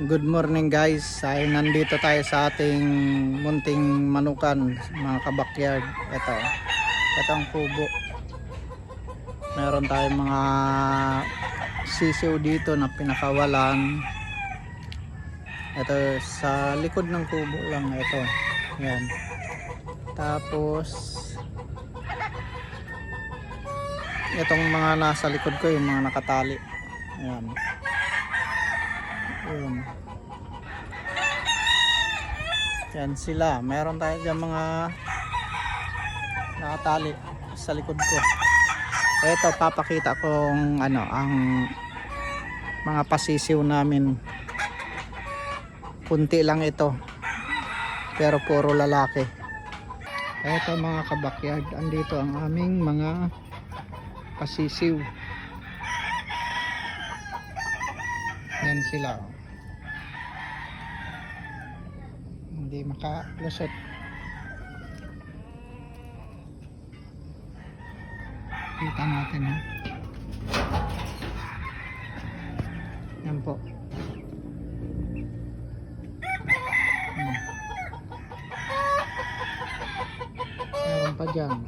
Good morning guys. Ay nandito tayo sa ating munting manukan, mga kabakyard. Ito. Ito ang kubo. Meron tayong mga sisiw dito na pinakawalan. Ito sa likod ng kubo lang ito. Yan. Tapos itong mga nasa likod ko yung mga nakatali. Ayan. Yun. Yan sila. Meron tayo dyan mga nakatali sa likod ko. Ito, papakita kong ano, ang mga pasisiw namin. Kunti lang ito. Pero puro lalaki. Ito mga kabakyard. Andito ang aming mga pasisiw. Yan sila. oh. Hindi makalusot. Kita natin ha. Yan po. Meron pa dyan.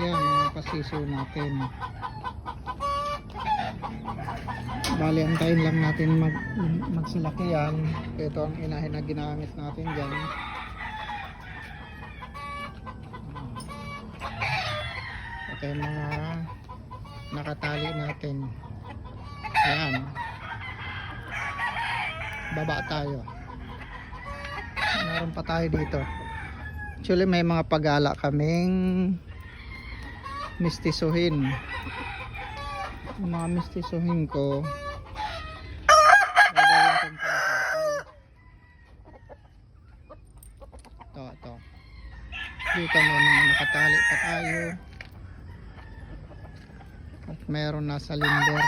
Yan, mga pasisiw natin. Bali, antayin lang natin mag, magsilaki yan. Ito ang inahin na ginamit natin dyan. Yung mga nakatali natin. Ayan. Baba tayo. Meron pa tayo dito. Actually, may mga pagala kaming mistisuhin. Mga mistisuhin ko. Ito, ito. Dito may mga nakatali pa tayo. At meron nasa limber.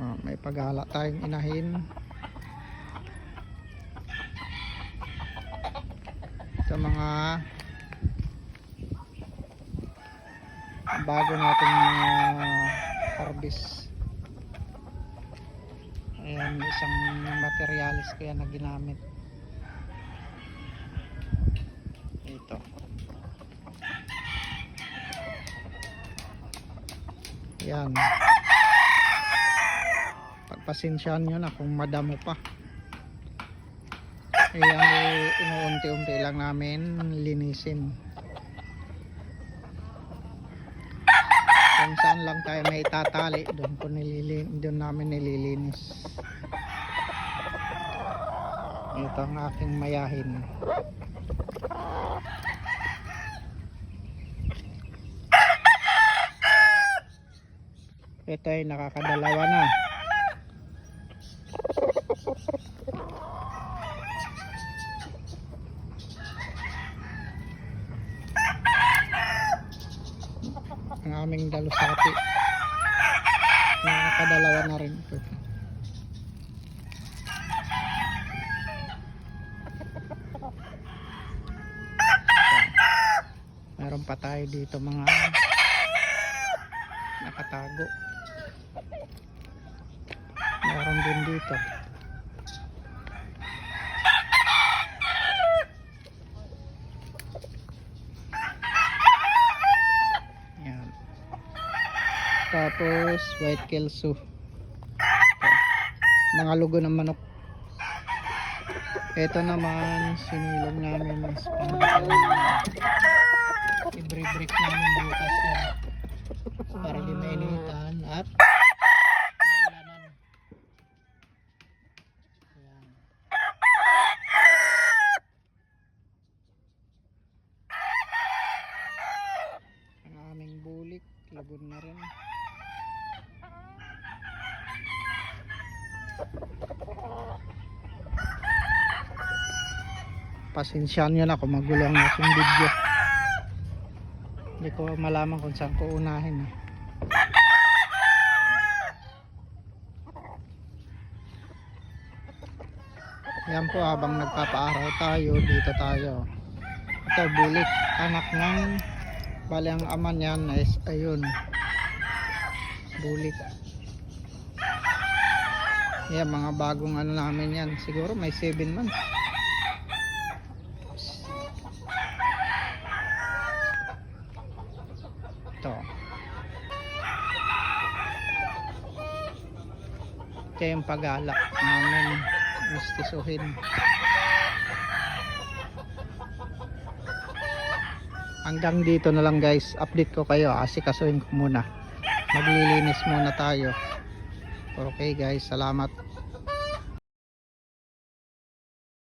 Ah, may paghala tayong inahin. Ito mga bago natin mga harvest. Ayan, isang materialis kaya na ginamit. Ito. Yan. Pagpasensyahan nyo na kung madamo pa. Ayan, eh, inuunti-unti lang namin linisin. Kung saan lang tayo may tatali, doon ko nililin, doon namin nililinis. Ito ang aking mayahin. Ito ay nakakadalawa na. Ang aming dalusati nakakadalawa na rin ito. Meron pa tayo dito mga nakatago. Meron din dito tapos white kelso. Mga lugo ng manok. Ito naman sinilong namin is i-break namin bukas yan. Para di mainitan at lagon na rin pasensyahan nyo na kung magulo ang aking video. Hindi ko malaman kung saan ko unahin eh. yan po habang nagpapaaraw tayo dito tayo. Ito bulik anak ng bali ang ama niyan is ayun bulik yan mga bagong ano namin yan. Siguro may 7 months. Ito. Ito yung pagala namin. Mistisuhin hanggang dito na lang guys. Update ko kayo. Asikasuhin ko muna. Maglilinis muna tayo okay guys salamat